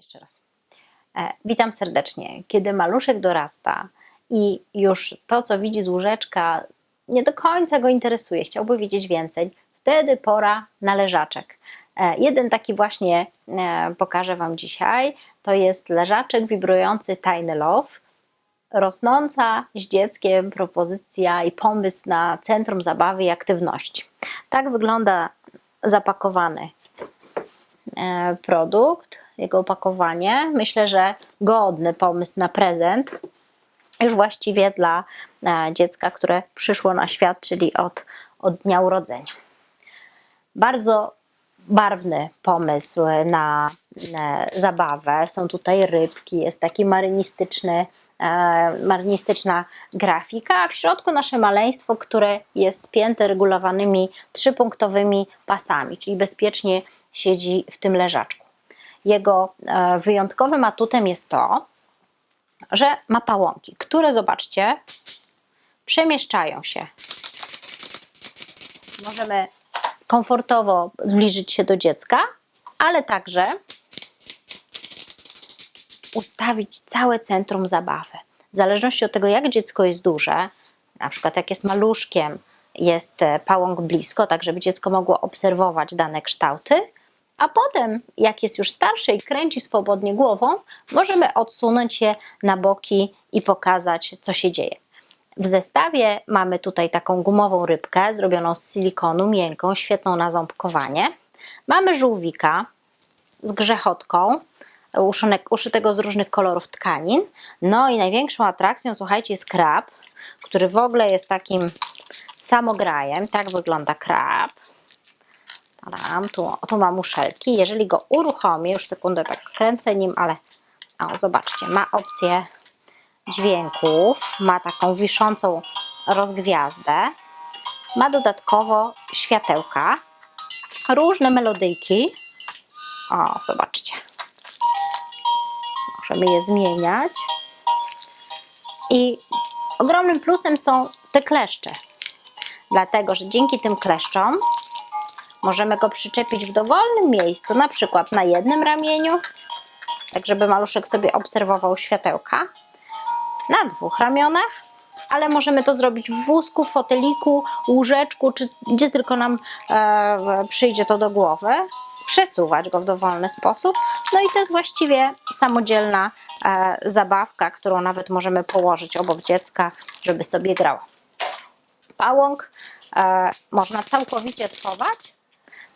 Jeszcze raz. E, witam serdecznie. Kiedy maluszek dorasta i już to, co widzi z łóżeczka, nie do końca go interesuje, chciałby wiedzieć więcej, wtedy pora na leżaczek. E, jeden taki właśnie e, pokażę Wam dzisiaj. To jest leżaczek wibrujący Tiny Love. Rosnąca z dzieckiem propozycja i pomysł na centrum zabawy i aktywności. Tak wygląda zapakowany produkt, jego opakowanie. Myślę, że godny pomysł na prezent. Już właściwie dla e, dziecka, które przyszło na świat, czyli od, od dnia urodzenia. Bardzo barwny pomysł na, zabawę. Są tutaj rybki, jest taki marynistyczny, e, marynistyczna grafika, a w środku nasze maleństwo, które jest spięte regulowanymi trzypunktowymi pasami, czyli bezpiecznie siedzi w tym leżaczku. Jego e, wyjątkowym atutem jest to, że ma pałąki, które zobaczcie, przemieszczają się. Możemy komfortowo zbliżyć się do dziecka, ale także ustawić całe centrum zabawy. W zależności od tego, jak dziecko jest duże, na przykład jak jest maluszkiem, jest e, pałąk blisko, tak żeby dziecko mogło obserwować dane kształty, a potem, jak jest już starsze i kręci swobodnie głową, możemy odsunąć je na boki i pokazać, co się dzieje. W zestawie mamy tutaj taką gumową rybkę zrobioną z silikonu, miękką, świetną na ząbkowanie. Mamy żółwika z grzechotką, uszonek, uszytego z różnych kolorów tkanin. No i największą atrakcją, słuchajcie, jest krab, który w ogóle jest takim samograjem. Tak wygląda krab. Tadam, tu, tu ma muszelki. Jeżeli go uruchomię, już sekundę tak kręcę nim, ale o, zobaczcie, ma opcję dźwięków, ma taką wiszącą rozgwiazdę, ma dodatkowo światełka, różne melodyjki. O, zobaczcie. Możemy je zmieniać. I ogromnym plusem są te kleszcze, dlatego że dzięki tym kleszczom możemy go przyczepić w dowolnym miejscu, na przykład na jednym ramieniu, tak żeby maluszek sobie obserwował światełka, na dwóch ramionach, ale możemy to zrobić w wózku, foteliku, łóżeczku, czy gdzie tylko nam e, przyjdzie to do głowy. Przesuwać go w dowolny sposób. No i to jest właściwie samodzielna e, zabawka, którą nawet możemy położyć obok dziecka, żeby sobie grał. Pałąk e, można całkowicie schować,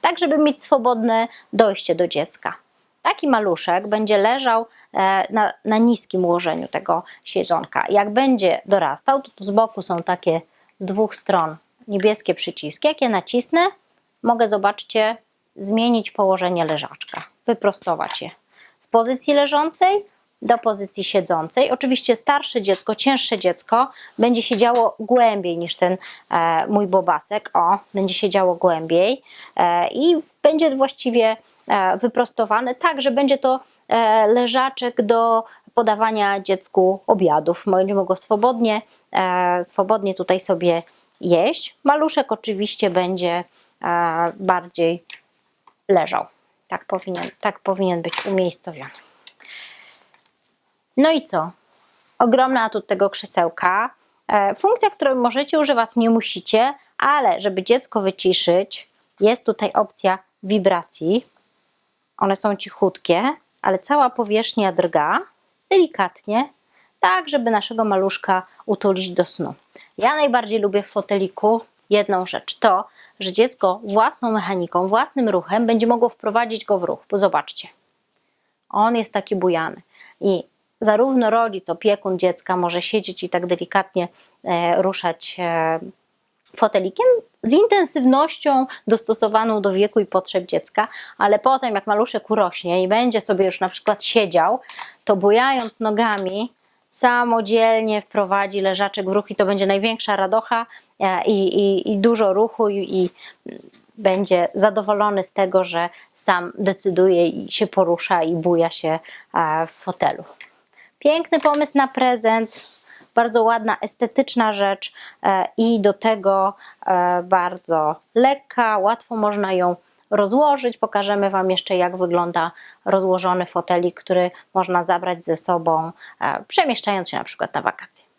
tak żeby mieć swobodne dojście do dziecka. Taki maluszek będzie leżał e, na, na niskim ułożeniu tego siedzonka. Jak będzie dorastał, to tu z boku są takie z dwóch stron niebieskie przyciski. Jak je nacisnę, mogę, zobaczcie, zmienić położenie leżaczka, wyprostować je z pozycji leżącej do pozycji siedzącej. Oczywiście starsze dziecko, cięższe dziecko będzie siedziało głębiej niż ten e, mój bobasek. O, będzie siedziało głębiej e, i będzie właściwie e, wyprostowane tak, że będzie to e, leżaczek do podawania dziecku obiadów. Będzie mogło swobodnie, e, swobodnie tutaj sobie jeść. Maluszek oczywiście będzie e, bardziej leżał. Tak powinien, tak powinien być umiejscowiony. No i co? Ogromny atut tego krzesełka. E, funkcja, której możecie używać, nie musicie, ale żeby dziecko wyciszyć, jest tutaj opcja wibracji. One są cichutkie, ale cała powierzchnia drga delikatnie, tak żeby naszego maluszka utulić do snu. Ja najbardziej lubię w foteliku jedną rzecz, to, że dziecko własną mechaniką, własnym ruchem będzie mogło wprowadzić go w ruch, bo zobaczcie, on jest taki bujany i zarówno rodzic, opiekun dziecka może siedzieć i tak delikatnie e, ruszać e, fotelikiem z intensywnością dostosowaną do wieku i potrzeb dziecka, ale potem jak maluszek urośnie i będzie sobie już na przykład siedział, to bujając nogami samodzielnie wprowadzi leżaczek w ruch i to będzie największa radocha e, i, i, i dużo ruchu i, i będzie zadowolony z tego, że sam decyduje i się porusza i buja się w fotelu. Piękny pomysł na prezent, bardzo ładna, estetyczna rzecz e, i do tego e, bardzo lekka, łatwo można ją rozłożyć. Pokażemy Wam jeszcze, jak wygląda rozłożony fotelik, który można zabrać ze sobą, e, przemieszczając się na przykład na wakacje.